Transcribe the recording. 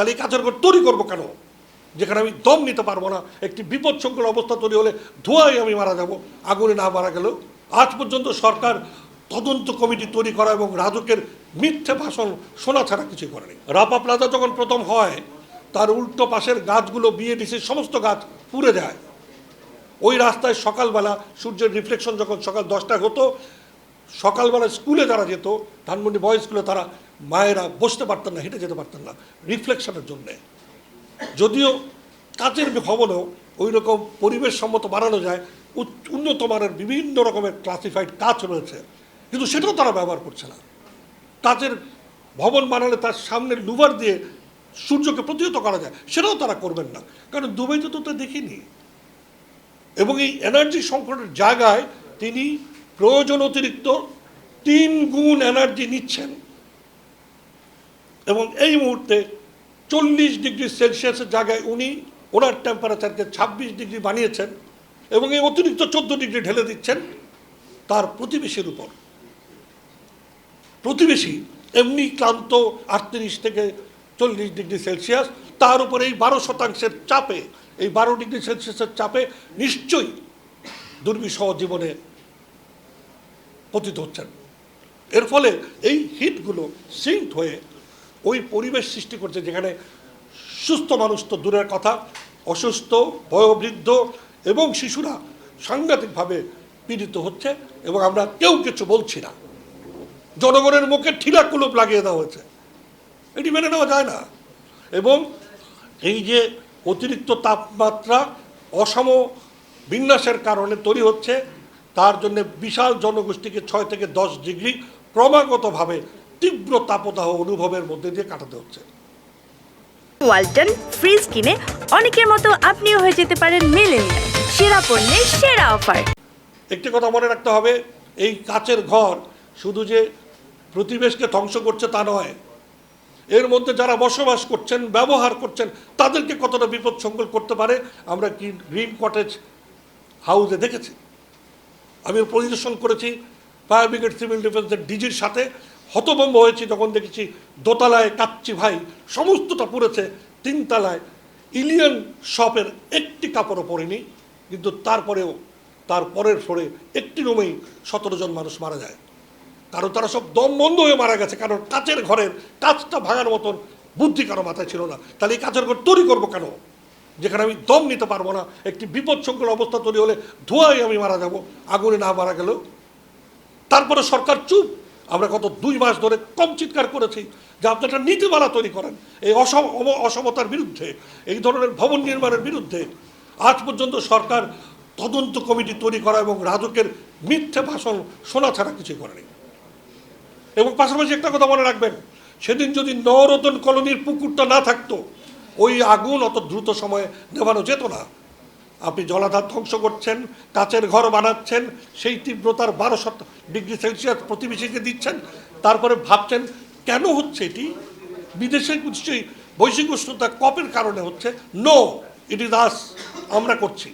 তাহলে এই কাজের ঘর তৈরি করব কেন? যেখানে আমি দম নিতে পারব না, একটি বিপদ বিপদসংকুল অবস্থা তৈরি হলে ধোঁয়ায় আমি মারা যাব, আগুনে না মারা গেলেও। আজ পর্যন্ত সরকার তদন্ত কমিটি তৈরি করা এবং রাজকের মিথ্যে ভাষণ শোনা ছাড়া কিছুই করেনি রাপা প্লাজা যখন প্রথম হয়, তার উল্টো পাশের গাছগুলো বিএডিসির সমস্ত গাছ পুড়ে যায়। ওই রাস্তায় সকালবেলা সূর্যের রিফ্লেকশন যখন সকাল দশটায় হতো সকালবেলা স্কুলে যারা যেত, ধানমন্ডি বয়েজ স্কুলে তারা মায়েরা বসতে পারতেন না, হেঁটে যেতে পারতেন না রিফ্লেকশনের জন্যে। যদিও কাচের ভবনেও ওই রকম পরিবেশ সম্মত বানানো যায় উন্নত মানের বিভিন্ন রকমের ক্লাসিফাইড কাজ রয়েছে, কিন্তু সেটাও তারা ব্যবহার করছে না। কাচের ভবন বানালে তার সামনে লুভার দিয়ে সূর্যকে প্রতিহত করা যায়, সেটাও তারা করবেন না, কারণ দুবাইতে তো তা দেখিনি। এবং এই এনার্জি সংকটের জায়গায় তিনি প্রয়োজন অতিরিক্ত তিন গুণ এনার্জি নিচ্ছেন। এবং এই মুহূর্তে চল্লিশ ডিগ্রি সেলসিয়াসের জায়গায় উনি ওনার টেম্পারেচারকে ছাব্বিশ ডিগ্রি বানিয়েছেন এবং এই অতিরিক্ত চোদ্দ ডিগ্রি ঢেলে দিচ্ছেন তার প্রতিবেশীর উপর। প্রতিবেশী এমনি ক্লান্ত আটত্রিশ থেকে চল্লিশ ডিগ্রি সেলসিয়াস, তার উপরে এই বারো শতাংশের চাপে, এই বারো ডিগ্রি সেলসিয়াসের চাপে নিশ্চয়ই দুর্বিষহ জীবনে পতিত হচ্ছেন। এর ফলে এই হিটগুলো সিঙ্ক হয়ে ওই পরিবেশ সৃষ্টি করছে যেখানে সুস্থ মানুষ তো দূরের কথা, অসুস্থ, বয়োবৃদ্ধ এবং শিশুরা সাংঘাতিকভাবে পীড়িত হচ্ছে এবং আমরা কেউ কিছু বলছি না। জনগণের মুখে ঠিলা কুলুপ লাগিয়ে দেওয়া হয়েছে। এটি মেনে নেওয়া যায় না। এবং এই যে অতিরিক্ত তাপমাত্রা অসম বিন্যাসের কারণে তৈরি হচ্ছে তার জন্য বিশাল জনগোষ্ঠীকে ছয় থেকে দশ ডিগ্রি ক্রমাগতভাবে তীব্র তাপদাহ অনুভবের মধ্যে দিয়ে কাটাতে হচ্ছে। ওয়ালটন ফ্রিজ কিনে অনেকের মতো আপনিও হয়ে যেতে পারেন মেলেনিয়া সেরা পণ্যের সেরা অফার। একটি কথা মনে রাখতে হবে এই কাচের ঘর শুধু যে প্রতিবেশকে ধ্বংস করছে তা নয় এর মধ্যে যারা বসবাস করছেন ব্যবহার করছেন তাদেরকে কতটা বিপদ সংকুল করতে পারে আমরা কি গ্রিন কটেজ হাউসে দেখেছি। আমি পরিদর্শন করেছি, ফায়ার ব্রিগেড সিভিল ডিফেন্সের ডিজির সাথে হতভম্ব হয়েছি, যখন দেখেছি দোতলায় কাচ্চি ভাই সমস্তটা পুড়েছে, তিনতলায় ইলিয়ান শপের একটি কাপড়ও পরেনি, কিন্তু তারপরেও তার পরের ফ্লোরে একটি রুমেই সতেরো জন মানুষ মারা যায়। কারণ তারা সব দম বন্ধ হয়ে মারা গেছে, কারণ কাচের ঘরের কাজটা ভাঙার মতন বুদ্ধি কারও মাথায় ছিল না। তাহলে এই কাচের ঘর তৈরি করব কেন? যেখানে আমি দম নিতে পারব না, একটি বিপদসংকুল অবস্থা তৈরি হলে ধোঁয়ায় আমি মারা যাব, আগুনে না মারা গেলেও। তারপরে সরকার চুপ। আমরা গত দুই মাস ধরে কম চিৎকার করেছি যে আপনি একটা নীতিমালা তৈরি করেন। এই অসম অসমতার বিরুদ্ধে, এই ধরনের ভবন নির্মাণের বিরুদ্ধে আজ পর্যন্ত সরকার তদন্ত কমিটি তৈরি করা এবং রাজকের মিথ্যে ভাষণ শোনা ছাড়া কিছুই করেনি এবং পাশাপাশি একটা কথা মনে রাখবেন, সেদিন যদি নরতন কলোনির পুকুরটা না থাকতো ওই আগুন অত দ্রুত সময়ে নেভানো যেত না। আপনি জলাধার ধ্বংস করছেন, কাচের ঘর বানাচ্ছেন, সেই তীব্রতার বারো শত ডিগ্রি সেলসিয়াস প্রতিবেশীকে দিচ্ছেন, তারপরে ভাবছেন কেন হচ্ছে এটি? বিদেশে বৈশ্বিক উষ্ণতা কপের কারণে হচ্ছে। নো ইট ইজ আস আমরা করছি।